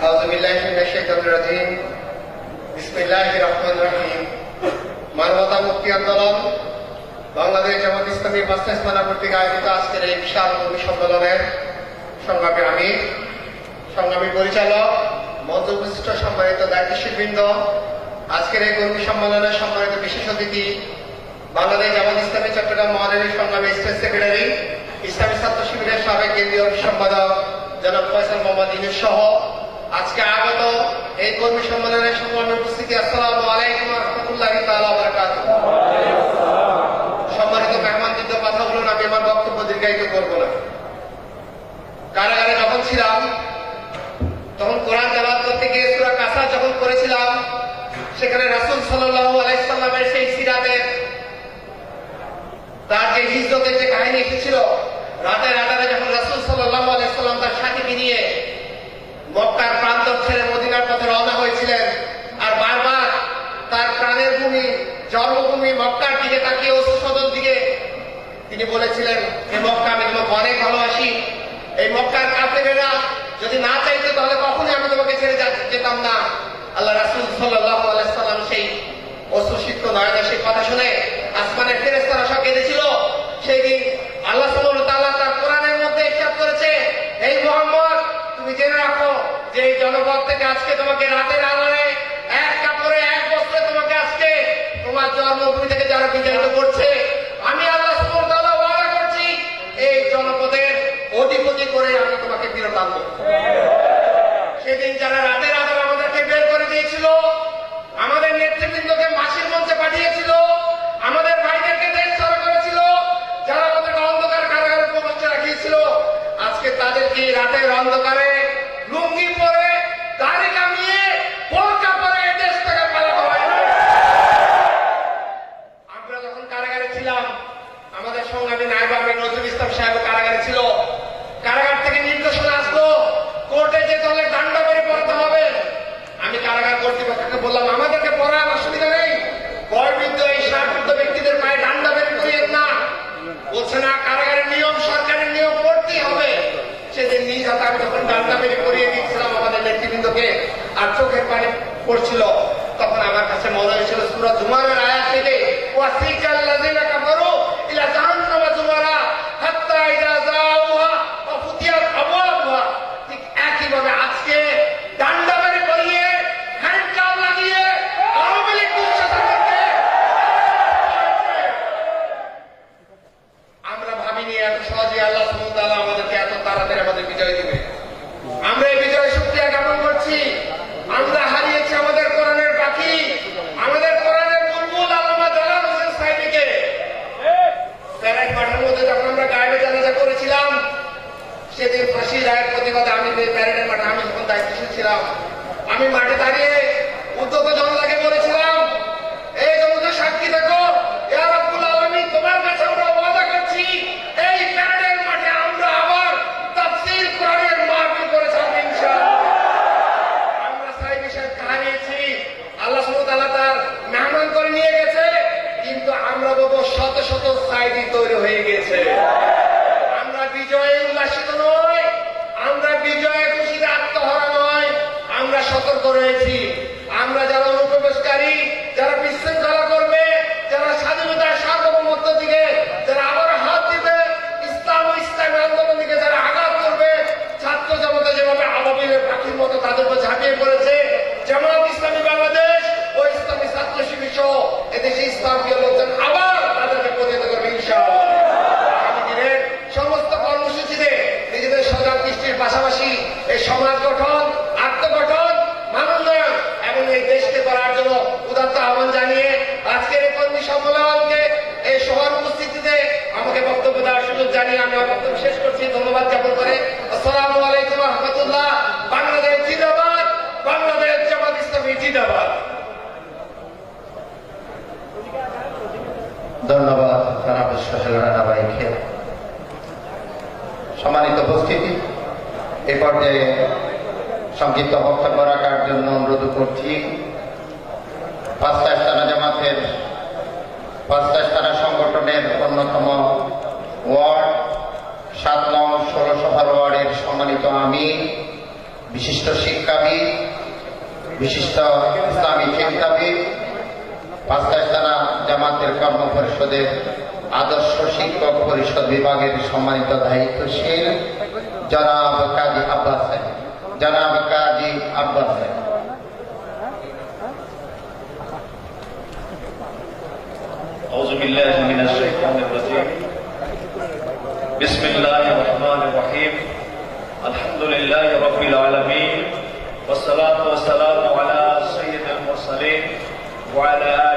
أعوذ بالله من الشيطان الرجيم بسم الله الرحمن الرحيم মানবতা মুক্তি আন্দোলন বাংলাদেশ জামাত ইসলামী পাঁচটা স্থানা কর্তৃক আয়োজিত আজকের এই বিশাল কর্মী সম্মেলনের সংগ্রামী আমি সংগ্রামী পরিচালক মঞ্চ উপস্থিত সম্মানিত দায়িত্বশীল বৃন্দ আজকের এই কর্মী সম্মেলনের সম্মানিত বিশেষ অতিথি বাংলাদেশ জামাত ইসলামী চট্টগ্রাম মহানগরীর সংগ্রামী স্টেট সেক্রেটারি ইসলামী ছাত্র শিবিরের সাবেক কেন্দ্রীয় সম্পাদক জনাব ফয়সাল মোহাম্মদ ইনুস সহ আজকে আগত এই কর্মী সম্মেলনের সংগ্রামী উপস্থিতি, আসসালামু আলাইকুম রহমতুল্লাহ সম্মানিত মেহমানবৃন্দ কথা বলুন আমি আমার বক্তব্য দীর্ঘায়িত করব না। কারাগারে যখন ছিলাম, তখন কোরআন তেলাওয়াত করতে গিয়ে সূরা কাসা যখন করেছিলাম সেখানে রাসূল সাল্লাল্লাহু আলাইহি সাল্লামের সেই সিরাতের তার যে হিজরতের যে কাহিনী এসেছিল রাতে রাতারে যখন রাসূল সাল্লাল্লাহু আলাইহি সাল্লাম তার সাথীকে নিয়ে মক্কার প্রান্ত ছেড়ে মদিনার পথে রওনা হয়েছিলেন। আর বারবার তার প্রাণের ভূমি, জন্মভূমি মক্কার দিকে তাকিয়ে অসুসদন দিকে তিনি বলেছিলেন এই মক্কা, আমি তোমাকে অনেক ভালোবাসি। এই মক্কার কাফেরেরা যদি না চাইতো তাহলে কখনোই আমি তোমাকে ছেড়ে যা- যেতাম না আল্লাহ রাসূল সাল্লাল্লাহু আলাইহি সাল্লাম সেই অশ্রুসিক্ত নয়নের সেই কথা শুনে আসমানের ফেরেশতারা সব কেঁদেছিল সেই দিন আল্লাহ সুবহানাহু ওয়া তাআলা তার কোরআনের মধ্যে ইরশাদ করেছে এই মোহাম্মদ তুমি জেনে রাখো যে এই জনপদ থেকে আজকে তোমাকে রাতের আলোয় এক কাপড়ে এক বস্ত্রে তোমাকে আজকে তোমার জন্মভূমি থেকে যারা বিতাড়িত করছে, আমি আল্লাহ করছি, এই জনপদের অধিপতি করে আমি তোমাকে সেদিন যারা রাতের আমাদেরকে বের করে দিয়েছিল, আমাদের নেতৃবৃন্দকে মাসির মঞ্চে পাঠিয়েছিল, আমাদের ভাইদেরকে দেশ করেছিল, যারা আমাদেরকে অন্ধকার কারাগারে প্রবেশ রাখিয়েছিল, আজকে তাদেরকে রাতের অন্ধকারে যখন কারাগারে ছিলাম আমাদের সংগ্রামী নায়ব নজরুল ইসলাম সাহেব কারাগারে ছিল। কারাগার থেকে নির্দেশনা আসলো, কোর্টে যে দলে ডান্ডা বেড়ে পড়তে হবে। আমি কারাগার কর্তৃপক্ষকে বললাম, আমাদেরকে পড়ার অসুবিধা নেই। বয়বৃদ্ধ এই সারবৃদ্ধ ব্যক্তিদের পায়ে ডান্ডা বেড়ে করিয়েন না। বলছে, না, কারাগারের নিয়ম, সরকারের নিয়ম করতেই হবে। সেদিন নিজ হাতে আমি যখন ডান্ডা বেড়ে করিয়ে দিচ্ছিলাম আমাদের নেতৃবৃন্দকে। আর চোখের পানি পড়ছিল তখন আমার কাছে মনে হয়েছিল সুরত জুমারের আয়াত থেকে ওয়াসিকাল লাযিনা কাফারু ইলা জাহান্নামা জুমারা হাত্তা ইযা যাউহা ওয়া ফুতিয়াত আবওয়াবুহা ঠিক একইভাবে আজকে ডান্ডা মেরে করিয়ে হ্যান্ডকাপ লাগিয়ে আওয়ামী লীগ দুঃশাসনকে আমরা ভাবিনি এত সহজে আল্লাহ সুবহানাহু ওয়া তাআলা আমাদেরকে এত তাড়াতাড়ি আমাদের বিজয় দিবে আমরা এই বিজয় শুকরিয়া জ্ঞাপন করছি আমরা হারিয়েছি আমাদের কোরআনের পাখি আমাদের কোরআনের বুলবুল আল্লামা জালাল হোসেন সাহেবকে প্যারেড মাঠের মধ্যে যখন আমরা গায়েবে জানাজা করেছিলাম সেদিন ফাঁসি রায়ের প্রতিবাদে আমি প্যারেডের মাঠে আমি যখন দায়িত্বশীল ছিলাম, আমি মাঠে দাঁড়িয়ে উদ্যত জনতাকে বলেছিলাম, এই জনতা সাক্ষী দেখো আমরা করে নিয়ে গেছে, কিন্তু আমরা শত শত সাইডি তৈরি হয়ে গেছে। আমরা বিজয়ে এদেশে ইসলাম প্রিয় লোকজন আবার তাদেরকে পতিত করবে সমস্ত কর্মসূচিতে নিজেদের সজাগ দৃষ্টির পাশাপাশি এই সমাজ গঠন, আত্মগঠন মানোন্নয়ন এবং এই দেশকে করার জন্য উদাত্ত আহ্বান জানিয়ে আজকের এই কর্মী সম্মেলনকে এই সভার উপস্থিতিতে আমাকে বক্তব্য দেওয়ার সুযোগ জানিয়ে আমি বক্তব্য শেষ করছি। ধন্যবাদ জ্ঞাপন করে আসসালামু আলাইকুম রহমতুল্লাহ বাংলাদেশ জিন্দাবাদ বাংলাদেশ জামাত ইসলামী জিন্দাবাদ ধন্যবাদ জনাব সোহেল রানা ভাইকে সম্মানিত উপস্থিতি, এ পর্যায়ে সংক্ষিপ্ত বক্তব্য রাখার জন্য অনুরোধ করছি, পাঁচটা স্থানা জামাতের, পাঁচটা স্থানা সংগঠনের অন্যতম ওয়ার্ড, সাত নং ষোলো সভার ওয়ার্ডের সম্মানিত আমি, বিশিষ্ট শিক্ষাবিদ, বিশিষ্ট ইসলামী চিন্তাবিদ পাঁচটাস্তানা জামাতের কর্ম পরিষদের আদর্শ শিক্ষক পরিষদ বিভাগের সম্মানিত দায়িত্বশীল জনাব কাজী আব্বাস সাহেব জনাব কাজী আব্বাস সাহেব أعوذ بالله من الشيطان الرجيم بسم الله الرحمن الرحيم الحمد لله رب العالمين والصلاة والسلام على سيد المرسلين وعلى آله